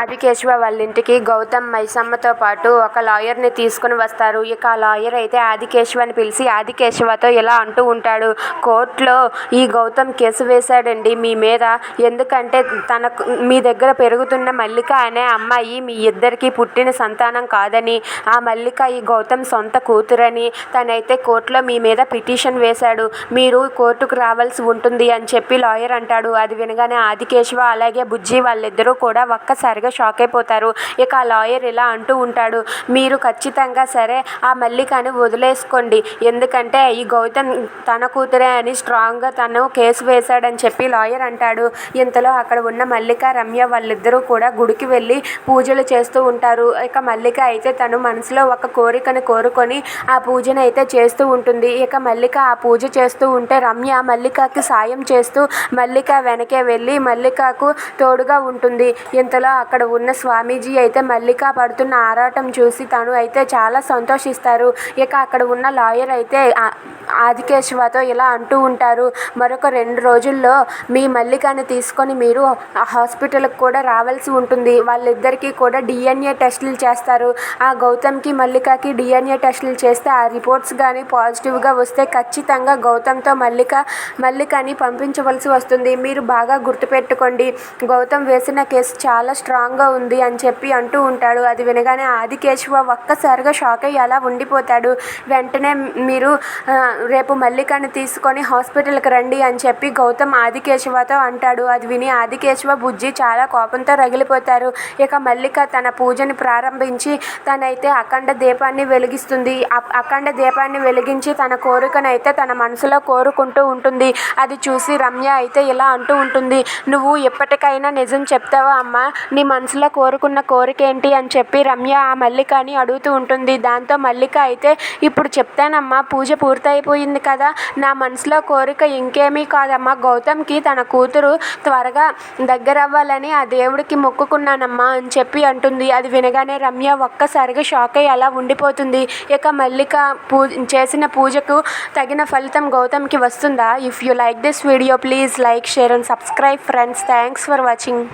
ఆదికేశవ వాళ్ళ ఇంటికి గౌతమ్ మైసమ్మతో పాటు ఒక లాయర్ని తీసుకుని వస్తారు. ఇక ఆ లాయర్ అయితే ఆదికేశవని పిలిచి ఆదికేశవతో ఇలా అంటూ ఉంటాడు. కోర్టులో ఈ గౌతమ్ కేసు వేశాడండి మీ మీద. ఎందుకంటే తనకు మీ దగ్గర పెరుగుతున్న మల్లిక అనే అమ్మాయి మీ ఇద్దరికి పుట్టిన సంతానం కాదని ఆ మల్లిక ఈ గౌతమ్ సొంత కూతురని తనైతే కోర్టులో మీ మీద పిటిషన్ వేశాడు. మీరు కోర్టుకు రావాల్సి ఉంటుంది అని చెప్పి లాయర్ అంటాడు. అది వినగానే ఆదికేశవ అలాగే బుజ్జి వాళ్ళిద్దరూ కూడా ఒక్కసారిగా షాక్ అయిపోతారు. ఇక ఆ లాయర్ ఇలా అంటూ ఉంటాడు మీరు ఖచ్చితంగా సరే ఆ మల్లికని వదిలేసుకోండి. ఎందుకంటే ఈ గౌతమ్ తన కూతురే అని స్ట్రాంగ్గా తను కేసు వేశాడని చెప్పి లాయర్ అంటాడు. ఇంతలో అక్కడ ఉన్న మల్లిక రమ్య వాళ్ళిద్దరూ కూడా గుడికి వెళ్ళి పూజలు చేస్తూ ఉంటారు. ఇక మల్లిక అయితే తను మనసులో ఒక కోరికను కోరుకొని ఆ పూజను అయితే చేస్తూ ఉంటుంది. ఇక మల్లిక ఆ పూజ చేస్తూ ఉంటే రమ్య మల్లికకి సాయం చేస్తూ మల్లిక వెనకే వెళ్ళి మల్లికకు తోడుగా ఉంటుంది. ఇంతలో అక్కడ ఉన్న స్వామీజీ అయితే మల్లిక పడుతున్న ఆరాటం చూసి తను అయితే చాలా సంతోషిస్తారు. ఇక అక్కడ ఉన్న లాయర్ అయితే ఆదికేశ్వతో ఆదికేశవతో ఇలా అంటూ ఉంటారు మరొక రెండు రోజుల్లో మీ మల్లికను తీసుకొని మీరు హాస్పిటల్కి కూడా రావాల్సి ఉంటుంది. వాళ్ళిద్దరికీ కూడా డిఎన్ఏ టెస్టులు చేస్తారు. ఆ గౌతమ్కి మల్లికకి డిఎన్ఏ టెస్టులు చేస్తే ఆ రిపోర్ట్స్ కానీ పాజిటివ్గా వస్తే ఖచ్చితంగా గౌతమ్తో మల్లిక మల్లికని పంపించవలసి వస్తుంది. మీరు బాగా గుర్తుపెట్టుకోండి. గౌతమ్ వేసిన కేసు చాలా స్ట్రాంగ్గా ఉంది అని చెప్పి అంటూ ఉంటాడు. అది వినగానే ఆదికేశవ ఒక్కసారిగా షాక్ అయ్యి అలా ఉండిపోతాడు. వెంటనే మీరు రేపు మల్లికని తీసుకొని హాస్పిటల్కి రండి అని చెప్పి గౌతమ్ ఆదికేశవతో అంటాడు. అది విని ఆదికేశవ బుజ్జి చాలా కోపంతో రగిలిపోతారు. ఇక మల్లిక తన పూజని ప్రారంభించి తనైతే అఖండ దీపాన్ని వెలిగిస్తుంది. అఖండ దీపాన్ని వెలిగించి తన కోరికనైతే తన మనసులో కోరుకుంటూ ఉంటుంది. అది చూసి రమ్య అయితే ఇలా అంటూ ఉంటుంది. నువ్వు ఎప్పటికైనా నిజం చెప్తావా అమ్మా? నీ మనసులో కోరుకున్న కోరిక ఏంటి అని చెప్పి రమ్య ఆ మల్లికని అడుగుతూ ఉంటుంది. దాంతో మల్లిక అయితే ఇప్పుడు చెప్తానమ్మా పూజ పూర్తయిపోయింది కదా నా మనసులో కోరిక ఇంకేమీ కాదమ్మా. గౌతమ్కి తన కూతురు త్వరగా దగ్గర అవ్వాలని ఆ దేవుడికి మొక్కుకున్నానమ్మా అని చెప్పి అంటుంది. అది వినగానే రమ్య ఒక్కసారిగా షాక్ అయ్యి అలా ఉండిపోతుంది. ఇక మల్లిక పూ చేసిన పూజకు తగిన ఫలితం గౌతమ్కి వస్తుందా? If you like this video please like share and subscribe friends thanks for watching